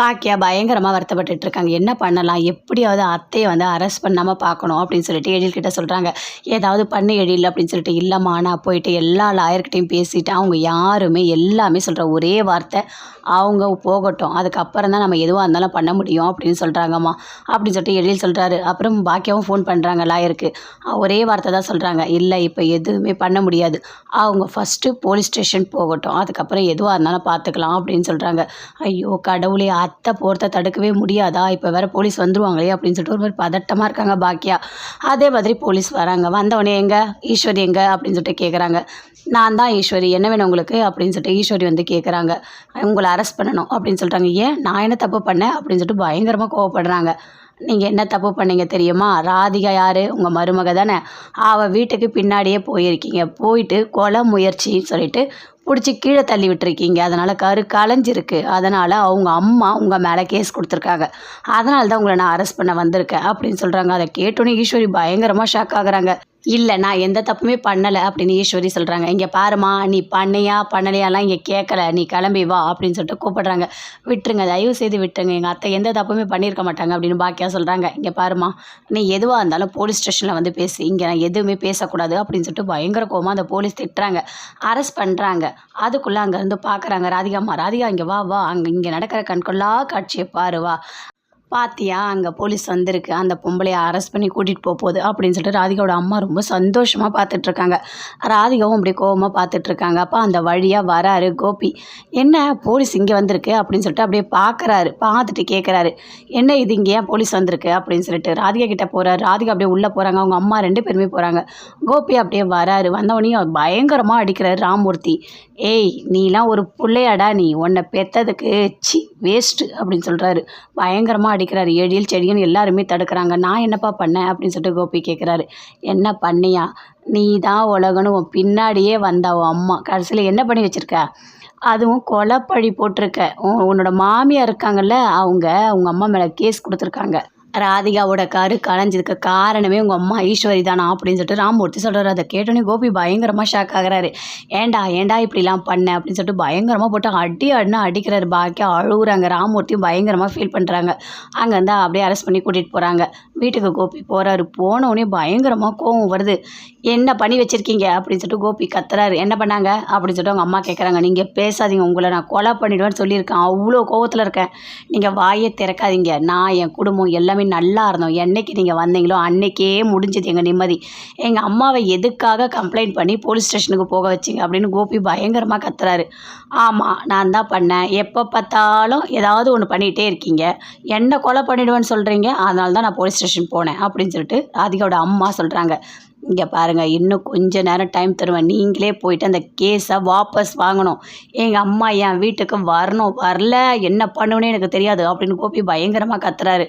பாக்கியா பயங்கரமாக வருத்தப்பட்டுட்டு இருக்காங்க என்ன பண்ணலாம்? எப்படியாவது அத்தையை வந்து அரெஸ்ட் பண்ணாமல் பார்க்கணும் அப்படின்னு சொல்லிட்டு எழில் கிட்ட சொல்கிறாங்க ஏதாவது பண்ணு எழில் அப்படின்னு சொல்லிட்டு இல்லைம்மா நான் போயிட்டு எல்லா லாயர்கிட்டையும் பேசிட்டு அவங்க யாருமே எல்லாமே சொல்கிற ஒரே வார்த்தை. அவங்க போகட்டும். அதுக்கப்புறம் தான் நம்ம எதுவாக இருந்தாலும் பண்ண முடியும் அப்படின்னு சொல்கிறாங்கம்மா அப்படின்னு சொல்லிட்டு எழில் சொல்கிறாரு அப்புறம் பாக்கியாவும் ஃபோன் பண்ணுறாங்க லாயருக்கு ஒரே வார்த்தை தான் சொல்கிறாங்க இல்லை இப்போ எதுவுமே பண்ண முடியாது. அவங்க ஃபஸ்ட்டு போலீஸ் ஸ்டேஷன் போகட்டும். அதுக்கப்புறம் எதுவாக இருந்தாலும் பார்த்துக்கலாம் அப்படின்னு சொல்கிறாங்க ஐயோ கடவுளே அத்தை போகிறத தடுக்கவே முடியாதா? இப்போ வேறு போலீஸ் வந்துருவாங்களே அப்படின்னு சொல்லிட்டு ஒரு மாதிரி பதட்டமாக இருக்காங்க பாக்கியா. அதே மாதிரி போலீஸ் வராங்க. வந்தவொடனே எங்க? ஈஸ்வரி எங்க? அப்படின்னு சொல்லிட்டு கேட்குறாங்க நான் தான் ஈஸ்வரி. என்ன வேணும் உங்களுக்கு? அப்படின்னு சொல்லிட்டு ஈஸ்வரி வந்து கேட்குறாங்க உங்களை அரெஸ்ட் பண்ணணும் அப்படின்னு சொல்கிறாங்க ஏன்? நான் என்ன தப்பு பண்ணேன்? அப்படின்னு சொல்லிட்டு பயங்கரமாக கோவப்படுறாங்க. நீங்கள் என்ன தப்பு பண்ணீங்க தெரியுமா? ராதிகா யார்? உங்கள் மருமக தானே அவள் வீட்டுக்கு பின்னாடியே போயிருக்கீங்க. போயிட்டு கொலை முயற்சின்னு சொல்லிட்டு பிடிச்சி கீழே தள்ளி விட்டுருக்கீங்க. அதனால் கரு கலைஞ்சிருக்கு. அதனால் அவங்க அம்மா உங்கள் மேலே கேஸ் கொடுத்துருக்காங்க. அதனால தான் உங்களை நான் அரெஸ்ட் பண்ண வந்திருக்கேன் அப்படின்னு சொல்கிறாங்க அதை கேட்டோன்னே ஈஸ்வரி பயங்கரமாக ஷாக் ஆகுறாங்க. இல்லை நான் எந்த தப்புமே பண்ணலை அப்படின்னு ஈஸ்வரி சொல்கிறாங்க இங்கே பாருமா நீ பண்ணையா பண்ணலையாலாம் இங்கே கேட்கல நீ கிளம்பி வா அப்படின்னு சொல்லிட்டு கூப்பிடுறாங்க. விட்டுருங்க தயவு செய்து விட்டுருங்க. எங்கள் அத்தை எந்த தப்புமே பண்ணியிருக்க மாட்டாங்க அப்படின்னு பாக்கியா சொல்கிறாங்க இங்கே பாருமா நீ எதுவாக இருந்தாலும் போலீஸ் ஸ்டேஷனில் வந்து பேசு. இங்கே நான் எதுவுமே பேசக்கூடாது அப்படின்னு சொல்லிட்டு பயங்கர கோவமா அந்த போலீஸ் திட்டுறாங்க. அரெஸ்ட் பண்ணுறாங்க அதுக்குள்ளே அங்கேருந்து பார்க்குறாங்க ராதிகாம்மா ராதிகா இங்கே வா வா. அங்கே இங்கே நடக்கிற கண்கொள்ளா காட்சியை பாரு வா. பாத்தியா? அங்கே போலீஸ் வந்திருக்கு. அந்த பொம்பளையை அரெஸ்ட் பண்ணி கூட்டிகிட்டு போக போகுது அப்படின்னு சொல்லிட்டு ராதிகாவோட அம்மா ரொம்ப சந்தோஷமாக பார்த்துட்ருக்காங்க ராதிகாவும் அப்படி கோபமாக பார்த்துட்ருக்காங்க அப்போ அந்த வழியாக வராரு கோபி. என்ன போலீஸ் இங்கே வந்திருக்கு அப்படின்னு சொல்லிட்டு அப்படியே பார்க்குறாரு பார்த்துட்டு கேட்குறாரு என்ன இது இங்கே ஏன் போலீஸ் வந்திருக்கு? அப்படின்னு சொல்லிட்டு ராதிகா கிட்டே போகிறாரு ராதிகா அப்படியே உள்ளே போகிறாங்க அவங்க அம்மா ரெண்டு பேருமே போகிறாங்க கோபி அப்படியே வராரு. வந்தவனையும் பயங்கரமாக அடிக்கிறாரு ராமூர்த்தி. ஏய் நீலாம் ஒரு பிள்ளையாடா நீ. உன்னை பெத்ததுக்கு சி வேஸ்ட்டு அப்படின்னு சொல்கிறாரு பயங்கரமாக அடிக்கிறாரு. எழில் செடியன் எல்லாருமே தடுக்கிறாங்க. நான் என்னப்பா பண்ணேன்? அப்படின்னு சொல்லிட்டு கோபி கேட்குறாரு என்ன பண்ணியா? நீ தான் உலகன்னு உன் பின்னாடியே வந்தா உன் அம்மா. கடைசியில் என்ன பண்ணி வச்சுருக்க? அதுவும் கொலப்பழி போட்டிருக்க. உன்னோட மாமியார் இருக்காங்கல்ல அவங்க உங்கள் அம்மா மேலே கேஸ் கொடுத்துருக்காங்க. ராதிகாவோட கரு கலைஞ்சதுக்கு காரணமே உங்கள் அம்மா ஈஸ்வரி தானா அப்படின்னு சொல்லிட்டு ராமூர்த்தி சொல்கிறார் அதை கேட்டோன்னே கோபி பயங்கரமாக ஷாக் ஆகிறாரு. ஏன்டா ஏன்டா இப்படிலாம் பண்ண? அப்படின்னு சொல்லிட்டு பயங்கரமாக போட்டு அடி அடினா அடிக்கிறாரு. பாக்கியா அழுகுறாங்க. ராமூர்த்தியும் பயங்கரமாக ஃபீல் பண்ணுறாங்க அங்கேருந்து அப்படியே அரெஸ்ட் பண்ணி கூட்டிகிட்டு போகிறாங்க வீட்டுக்கு கோபி போகிறாரு போனவுடனே பயங்கரமாக கோவம் வருது. என்ன பண்ணி வச்சுருக்கீங்க? அப்படின்னு சொல்லிட்டு கோபி கத்துறாரு. என்ன பண்ணாங்க? அப்படின்னு சொல்லிட்டு அவங்க அம்மா கேட்குறாங்க நீங்கள் பேசாதீங்க. உங்களை நான் கொலை பண்ணிவிடுவேன்னு சொல்லியிருக்கேன். அவ்வளோ கோவத்தில் இருக்கேன். நீங்கள் வாயை திறக்காதீங்க. நான் என் குடும்பம் எல்லாமே நல்லா இருந்தோம். என்னைக்கு நீங்கள் வந்தீங்களோ அன்னைக்கே முடிஞ்சது எங்கள் நிம்மதி. எங்கள் அம்மாவை எதுக்காக கம்ப்ளைண்ட் பண்ணி போலீஸ் ஸ்டேஷனுக்கு போக வச்சிங்க? அப்படின்னு கோபி பயங்கரமாக கத்துறாரு. ஆமாம் நான் தான் பண்ணேன். எப்போ பார்த்தாலும் ஏதாவது ஒன்று பண்ணிகிட்டே இருக்கீங்க. என்ன கொலை பண்ணிவிடுவேன்னு சொல்கிறீங்க அதனால தான் நான் போலீஸ் ஸ்டேஷன் போனேன் அப்படின்னு சொல்லிட்டு ராதிகாவோட அம்மா சொல்கிறாங்க இங்கே பாருங்கள் இன்னும் கொஞ்ச நேரம் டைம் தருவேன். நீங்களே போயிட்டு அந்த கேஸை வாபஸ் வாங்கணும். எங்கள் அம்மா என் வீட்டுக்கு வரணும் வரல என்ன பண்ணுவேன்னு எனக்கு தெரியாது அப்படின்னு கோபி பயங்கரமாக கத்துறாரு.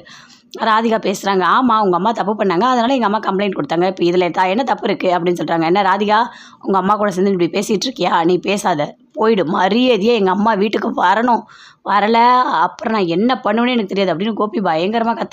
ராதிகா பேசுகிறாங்க ஆமாம் உங்கள் அம்மா தப்பு பண்ணாங்க. அதனால் எங்கள் அம்மா கம்ப்ளைண்ட் கொடுத்தாங்க. இப்போ இதில் தா என்ன தப்பு இருக்குது அப்படின்னு சொல்கிறாங்க என்ன ராதிகா உங்கள் அம்மா கூட சேர்ந்து இப்படி பேசிகிட்டு இருக்கியா? நீ பேசாத. போயிடு மரியாதையே எங்கள் அம்மா வீட்டுக்கு வரணும். வரலை அப்புறம் நான் என்ன பண்ணுவேன்னு எனக்கு தெரியாது அப்படின்னு கோபி பயங்கரமாக கத்து